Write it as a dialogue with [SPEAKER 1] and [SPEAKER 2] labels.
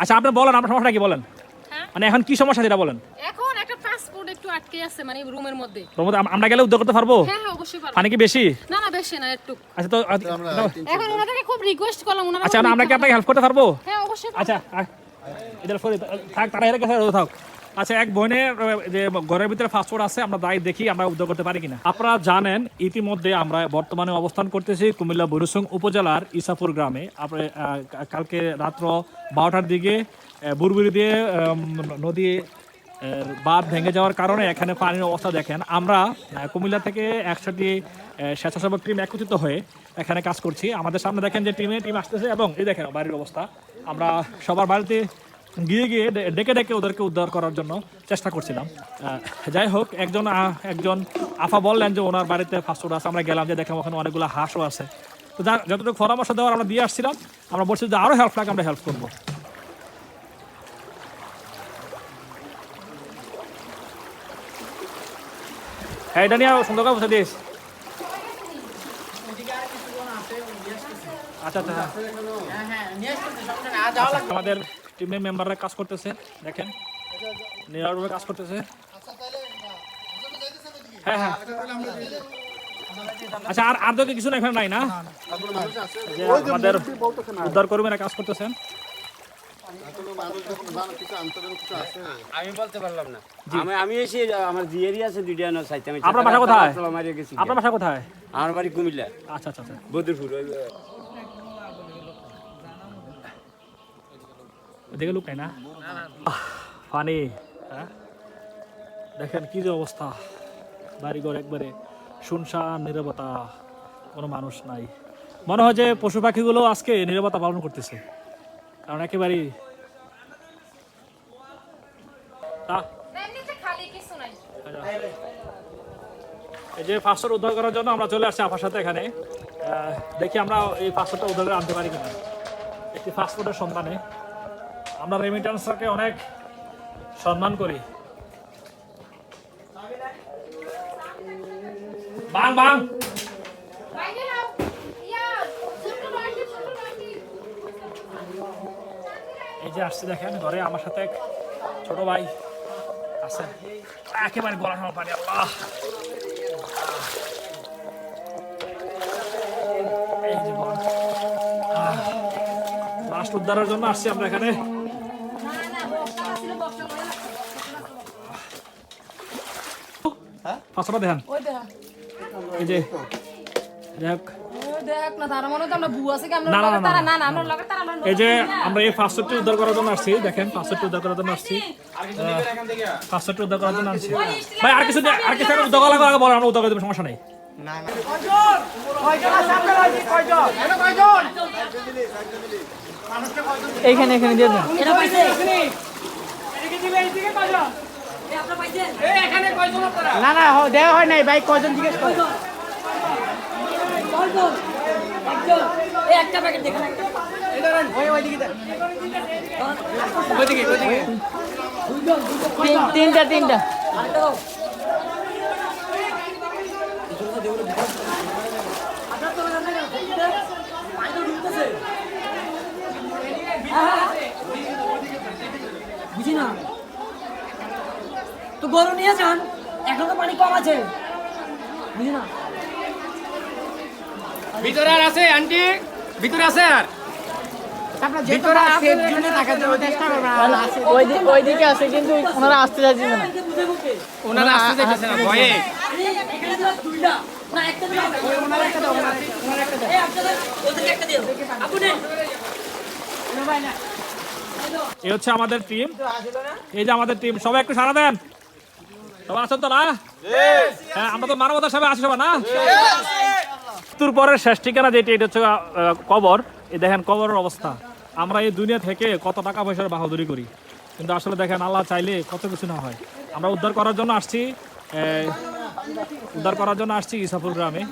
[SPEAKER 1] আচ্ছা আপনি বলেন আপনার সমস্যাটা কি বলেন?
[SPEAKER 2] হ্যাঁ?
[SPEAKER 1] মানে এখন কি সমস্যা সেটা বলেন।
[SPEAKER 2] এখন একটা পাসপোর্ট একটু আটকে আছে মানে রুমের মধ্যে।
[SPEAKER 1] আমরা গেলে উদ্যোগ করতে পারব?
[SPEAKER 2] হ্যাঁ হ্যাঁ অবশ্যই পারব।
[SPEAKER 1] পানি কি বেশি?
[SPEAKER 2] না না বেশি না একটু।
[SPEAKER 1] আচ্ছা তো
[SPEAKER 2] এখন ওনাদেরকে খুব রিকোয়েস্ট করলাম ওনারা
[SPEAKER 1] আচ্ছা আমরা কি আপনাকে হেল্প করতে পারব?
[SPEAKER 2] হ্যাঁ অবশ্যই
[SPEAKER 1] আচ্ছা। এদের ফলে থাক তারা এর কাছে থাক। আচ্ছা এক বোনের যে ঘরের ভিতরে পাসপোর্ট আছে, আমরা দায় দেখি, আমরা উদ্যোগ করতে পারি কিনা। আপনারা জানেন, ইতিমধ্যে আমরা বর্তমানে অবস্থান করতেছি কুমিল্লা বরুসং উপজেলার ইসাপুর গ্রামে। আপনি কালকে রাত্র বারোটার দিকে বুরবুরি দিয়ে নদী বাঁধ ভেঙে যাওয়ার কারণে এখানে পানির অবস্থা দেখেন। আমরা কুমিল্লা থেকে একসাথে স্বেচ্ছাসেবক টিম একত্রিত হয়ে এখানে কাজ করছি। আমাদের সামনে দেখেন যে টিমে টিম আসতেছে এবং এই দেখেন বাড়ির অবস্থা। আমরা সবার বাড়িতে গিয়ে গিয়ে ডেকে ডেকে ওদেরকে উদ্ধার করার জন্য চেষ্টা করছিলাম। যাই হোক একজন একজন আফা বললেন যে ওনার বাড়িতে ফাস্টফুড আছে আমরা গেলাম যে দেখলাম ওখানে অনেকগুলো হাঁসও আছে। তো যা- যতটুকু পরামর্শ দেওয়ার আমরা দিয়ে আসছিলাম আমরা বলছি যে আরও হেল্প লাগে আমরা হেল্প করব। হ্যাঁ এটা নিয়ে সুন্দর করে বসে দিস। আচ্ছা আচ্ছা হ্যাঁ। আচ্ছা, আমাদের টিমের মেম্বাররা কাজ করতেছে দেখেন। নিরারূপে কাজ করতেছে। হ্যাঁ হ্যাঁ। আচ্ছা আর আর তো কিছু না এখানে নাই না? আমাদের উদ্ধার কর্মীরা কাজ করতেছেন।
[SPEAKER 3] আমি বলতে পারলাম না। আমি আমি এসে আমার জিয়ারি আছে দুইটা না সাইতে আমি
[SPEAKER 1] আপনার বাসা কোথায়? আপনার বাসা কোথায়?
[SPEAKER 3] আমার বাড়ি কুমিল্লা।
[SPEAKER 1] আচ্ছা আচ্ছা আচ্ছা।
[SPEAKER 3] বদরপুর
[SPEAKER 1] দেখে লুক না। পানি হ্যাঁ? দেখেন কি যে অবস্থা। বাড়িঘর একবারে শুনশান নিরবতা। কোনো মানুষ নাই। মনে হয় যে পশু পাখিগুলো আজকে নিরবতা পালন করতেছে। কারণ একেবারেই
[SPEAKER 2] নাই
[SPEAKER 1] এই যে পাসপোর্ট উদ্ধার করার জন্য আমরা চলে আসছি আপনার সাথে এখানে। দেখি আমরা এই পাসপোর্টটা উদ্ধার করে আনতে পারি কিনা। একটি পাসপোর্টের সন্ধানে। আমরা রেমিটেন্সকে অনেক সম্মান করি। বাং বাং। এই যে আসছে দেখেন, ঘরে আমার সাথে এক ছোট ভাই আছে। একেবারে গলা পানি, আল্লাহ। এই যে উদ্ধারের জন্য আসছি আমরা এখানে
[SPEAKER 2] না না বক্সটা ছিল বক্সটা করে
[SPEAKER 1] পাঁচটা দেখেন। এই যে
[SPEAKER 2] দেখ। না তার মনে তো আমরা বু আছে কি? আমরা
[SPEAKER 1] না, না,
[SPEAKER 2] লগে
[SPEAKER 1] না,
[SPEAKER 2] তারা
[SPEAKER 1] না।
[SPEAKER 2] না না আমরা লগে তারা আমরা
[SPEAKER 1] এই যে আমরা এই পাঁচশোটি উদ্ধার করার জন্য আসছি দেখেন পাঁচশোটি উদ্ধার করার জন্য আসছি। পাঁচশোটি উদ্ধার করার জন্য আসছি। ভাই আর কিছু আর কিছু একটা উদ্ধার করা লাগবে আগে বলো আমরা উদ্ধার করে দেবো সমস্যা নেই।
[SPEAKER 4] এইখানে এখানে দিয়ে দেন। না না দেওয়া হয় নাই, ভাই, কয়জন জিজ্ঞেস করো। ওইদিকে ওইদিকে তিন- তিনটা তিনটা
[SPEAKER 5] বুঝি না তো গরু নিয়ে যান। এখন তো পানি কম আছে। না?
[SPEAKER 6] ভিতরে আর আছে আন্টি। ভিতরে আছে আর।
[SPEAKER 4] ওইদিকে আছে কিন্তু ওনারা আসতে যাচ্ছে না।
[SPEAKER 6] ওনারা আসতে চাইতেছে না ভয়ে।
[SPEAKER 5] এই
[SPEAKER 1] হচ্ছে আমাদের টিম এই যে আমাদের টিম সবাই একটু সারা দেন। সবাই আছেন তো না? হ্যাঁ আমরা তো মানবতার সবাই আছি সবাই না? মৃত্যুর পরের শেষ ঠিকানা যেটি এটা হচ্ছে কবর। এই দেখেন কবরের অবস্থা। আমরা এই দুনিয়া থেকে কত টাকা পয়সার বাহাদুরি করি। কিন্তু আসলে দেখেন আল্লাহ চাইলে কত কিছু না হয়। আমরা উদ্ধার করার জন্য আসছি উদ্ধার করার জন্য আসছি ইসাফুর গ্রামে।